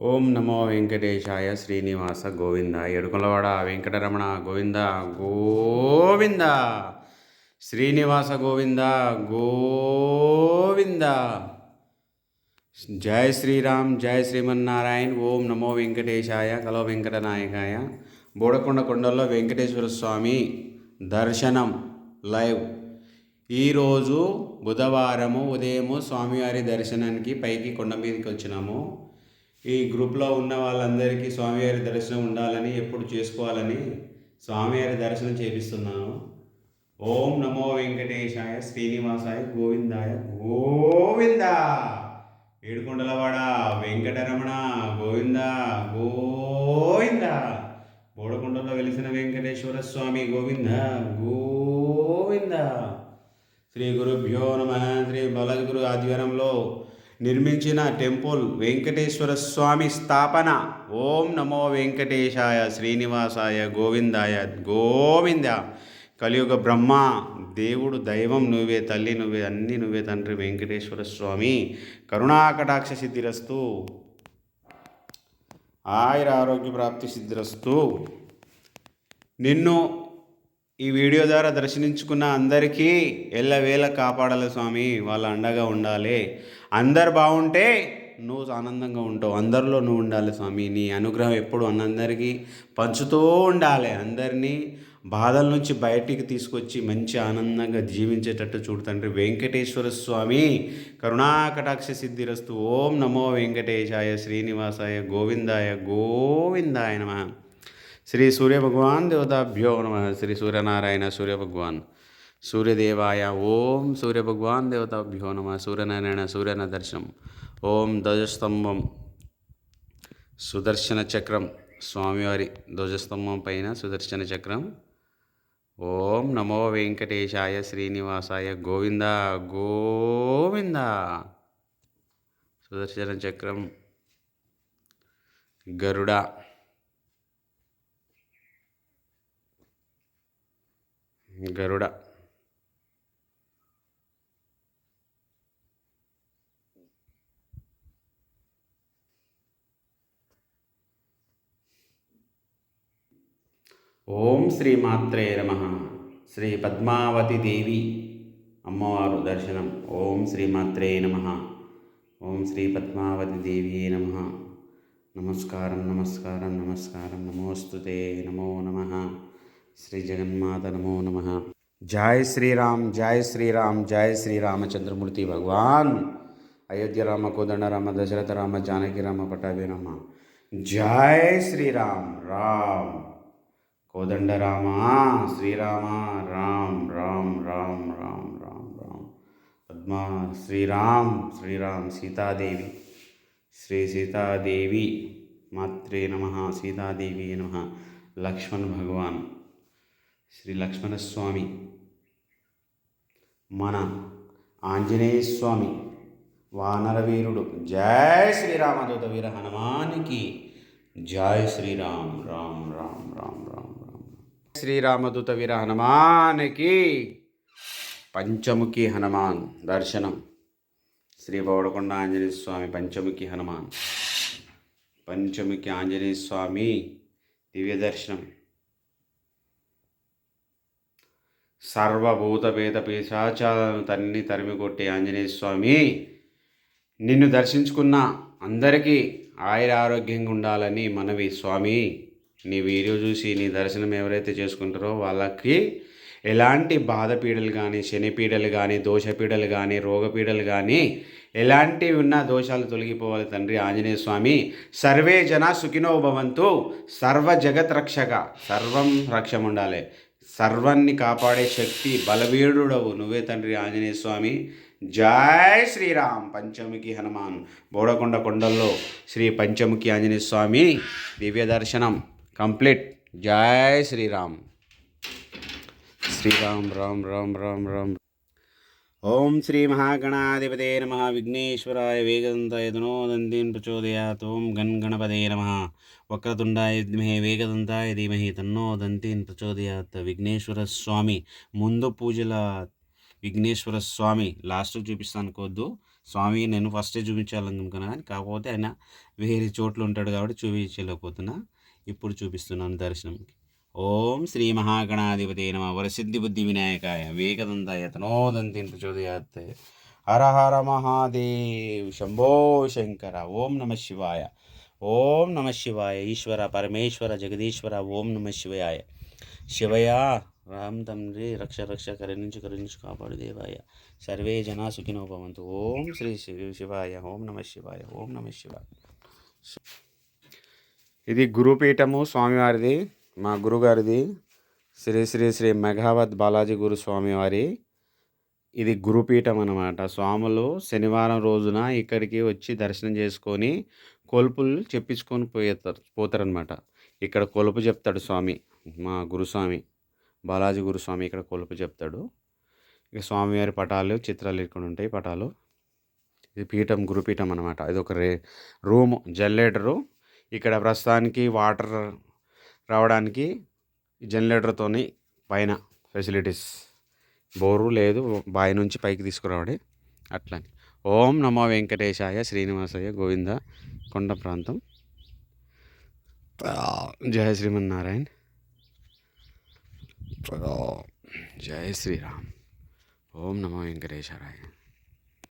ఓం నమో వెంకటేశాయ శ్రీనివాస గోవింద ఎడుకలవాడ వెంకటరమణ గోవింద గోవింద. శ్రీనివాస గోవింద గోవింద. జై శ్రీరామ్ జై శ్రీమన్నారాయణ. ఓం నమో వెంకటేశాయ కలో వెంకటనాయకాయ. బోడకొండ కొండల్లో వెంకటేశ్వర స్వామి దర్శనం లైవ్. ఈరోజు బుధవారము ఉదయము స్వామివారి దర్శనానికి పైకి కొండ మీదకి వచ్చినాము. ఈ గ్రూప్లో ఉన్న వాళ్ళందరికీ స్వామివారి దర్శనం ఉండాలని ఎప్పుడు చేసుకోవాలని స్వామివారి దర్శనం చేపిస్తున్నాను. ఓం నమో వెంకటేశాయ శ్రీనివాసాయ గోవిందాయ గోవింద. ఏడుకొండలవాడ వెంకటరమణ గోవింద గోవింద. బోడకొండలో వెలిసిన వెంకటేశ్వర స్వామి గోవింద గోవింద. శ్రీ గురుభ్యో నమ శ్రీ బలగురు ఆధ్వర్యంలో నిర్మించిన టెంపుల్ వెంకటేశ్వర స్వామి స్థాపన. ఓం నమో వెంకటేశాయ శ్రీనివాసాయ గోవిందాయ గోవింద. కలియుగ బ్రహ్మ దేవుడు దైవం నువ్వే తల్లి నువ్వే అన్ని నువ్వే తండ్రి వెంకటేశ్వర స్వామి. కరుణాకటాక్ష సిద్ధిరస్తు. ఆయుర ఆరోగ్య ప్రాప్తి సిద్ధిరస్తు. నిన్ను ఈ వీడియో ద్వారా దర్శించుకున్న అందరికీ ఎల్లవేళ కాపాడాలి స్వామి వాళ్ళ అండగా ఉండాలి. అందరు బాగుంటే నువ్వు ఆనందంగా ఉంటావు అందరిలో నువ్వు ఉండాలి స్వామి. నీ అనుగ్రహం ఎప్పుడు అందరికీ పంచుతూ ఉండాలి. అందరినీ బాధల నుంచి బయటికి తీసుకొచ్చి మంచి ఆనందంగా జీవించేటట్టు చూడుతండ్రి వెంకటేశ్వర స్వామి. కరుణాకటాక్ష సిద్ధిరస్తు. ఓం నమో వెంకటేశాయ శ్రీనివాసాయ గోవిందాయ గోవిందాయ నమ. శ్రీ సూర్యభగవాన్ దేవతాభ్యో నమ. శ్రీ సూర్యనారాయణ సూర్యభగవాన్. సూర్యదేవాయ ఓం సూర్య భగవాన్ దేవతాభ్యో నమ. సూర్యనారాయణ సూర్యన దర్శనం. ఓం ధ్వజస్తంభం సుదర్శన చక్రం. స్వామివారి ధ్వజస్తంభం పైన సుదర్శన చక్రం. ఓం నమో వెంకటేశాయ శ్రీనివాసాయ గోవింద గోవింద. సుదర్శన చక్రం. గరుడ. గరుడ. ఓం శ్రీమాత్రే నమ. శ్రీ పద్మావతి దేవి అమ్మవారు దర్శనం. ఓం శ్రీమాత్రే నమ. ఓం శ్రీ పద్మావతి దేవి నమ. నమస్కారం నమస్కారం నమస్కారం. నమోస్తుతే నమో నమ. శ్రీ జగన్మాత నమో నమ జై శ్రీరామ్ జై శ్రీరామ్ జై శ్రీరామచంద్రమూర్తి భగవాన్ అయోధ్య రామ కోదండ రామ దశరథ రామ జానకి రామ పటాభి రామ జై శ్రీరామ్ రామ్ కోదండ రామ శ్రీరామ రామ్ రామ్ రామ్ రామ్ రామ్ రామ్ పద్మా శ్రీరామ్ శ్రీరామ్ సీతాదేవి శ్రీ సీతాదేవి మాత్రే నమ సీతాదేవి నమ లక్ష్మణ్ భగవాన్ శ్రీ లక్ష్మణస్వామి. మన ఆంజనేయ స్వామి వానరవీరుడు జై శ్రీరామదూత వీర హనుమానికి. జై శ్రీరామ్ రామ్ రామ్ రామ్ రామ్ రామ్ శ్రీరామదూత వీర హనుమానికి. పంచముఖి హనుమాన్ దర్శనం. శ్రీ బౌడకొండ ఆంజనేయ స్వామి పంచముఖి హనుమాన్. పంచముఖి ఆంజనేయ స్వామి దివ్య దర్శనం. సర్వభూత పేద పిశాచాలను తన్ని తరిమికొట్టి ఆంజనేయ స్వామి. నిన్ను దర్శించుకున్న అందరికీ ఆయుర ఆరోగ్యంగా ఉండాలని మనవి స్వామి. నీ వీడియో చూసి నీ దర్శనం ఎవరైతే చేసుకుంటారో వాళ్ళకి ఎలాంటి బాధపీడలు కానీ శనిపీడలు కానీ దోషపీడలు కానీ రోగపీడలు కానీ ఎలాంటివి ఉన్న దోషాలు తొలగిపోవాలి తండ్రి ఆంజనేయ స్వామి. సర్వే జన సుఖినో భవంతు సర్వ జగత్ రక్షక సర్వం రక్షం ఉండాలి సర్వాన్ని కాపాడే శక్తి బలవీరుడవు. నువ్వే తండ్రి ఆంజనేయ స్వామి. జై శ్రీరామ్. పంచముఖి హనుమాన్. బోడకొండ కొండల్లో శ్రీ పంచముఖి ఆంజనేయ స్వామి దివ్య దర్శనం కంప్లీట్. జై శ్రీరామ్. శ్రీరామ్ రామ్ రామ్ రామ్ రామ్ ఓం శ్రీ మహాగణాధిపతే నమ. విఘ్నేశ్వరాయ వేగదంతాయ ధనోదంతీన్ ప్రచోదయాత్. ఓం గణ్ గణపదే నమ. వక్రతుండాయ విద్మహే వేగదంతాయ ధీమహి తన్నో దంతీన్ ప్రచోదయాత్. విఘ్నేశ్వర స్వామి ముందు పూజల విఘ్నేశ్వర స్వామి లాస్ట్ చూపిస్తాను కొద్దు. స్వామి నేను ఫస్టే చూపించాలనుకున్నా కానీ కాకపోతే ఆయన వేరే చోట్ల ఉంటాడు కాబట్టి చూపించలేకపోతున్నా. ఇప్పుడు చూపిస్తున్నాను దర్శనంకి. ఓం శ్రీ మహాగణాధిపతి నమ. వరసిద్ధి బుద్ధి వినాయకాయ. వేగదంతాయ తనోదంతి చోదయాత్ హర హర మహాదేవ్. శంభో శంకర. ఓం నమ శివాయ. ఓం నమ శివాయ. ఈశ్వర పరమేశ్వర జగదీశ్వర. ఓం నమ శివాయ. శివయ. రామ్ తండ్రి. రక్ష రక్ష కరుణించు కరుణించు కాపాడు దేవాయ. సర్వే జనా సుఖినో భవంతు. ఓం శ్రీ శివ శివాయ. ఓం నమ శివాయ. ఓం నమ శివాయ. ఇది గురుపీఠము స్వామివారిది. మా గురుగారిది శ్రీ శ్రీ శ్రీ మెఘావత్ బాలాజీ గురు స్వామివారి ఇది గురుపీఠం అన్నమాట. స్వాములు శనివారం రోజున ఇక్కడికి వచ్చి దర్శనం చేసుకొని కొలుపులు చెప్పించుకొని పోయేస్తారు పోతారనమాట ఇక్కడ కొలుపు చెప్తాడు స్వామి మా గురుస్వామి బాలాజీ గురుస్వామి ఇక్కడ కొలుపు చెప్తాడు. ఇక స్వామివారి పటాలు చిత్రాలు ఇక్కడ ఉంటాయి పటాలు. ఇది పీఠం గురుపీఠం అనమాట ఇది ఒక రే రూమ్ జనరేటరు. ఇక్కడ ప్రస్తుతానికి వాటర్ రావడానికి జనరేటర్తోని పైన ఫెసిలిటీస్. బోరు లేదు బావి నుంచి పైకి తీసుకురావడే అట్లని. ఓం నమో వెంకటేశాయ శ్రీనివాసయ్య గోవింద కొండ ప్రాంతం. జయ శ్రీమన్నారాయణ. జయ శ్రీరామ్. ఓం నమో వెంకటేశ్వరాయ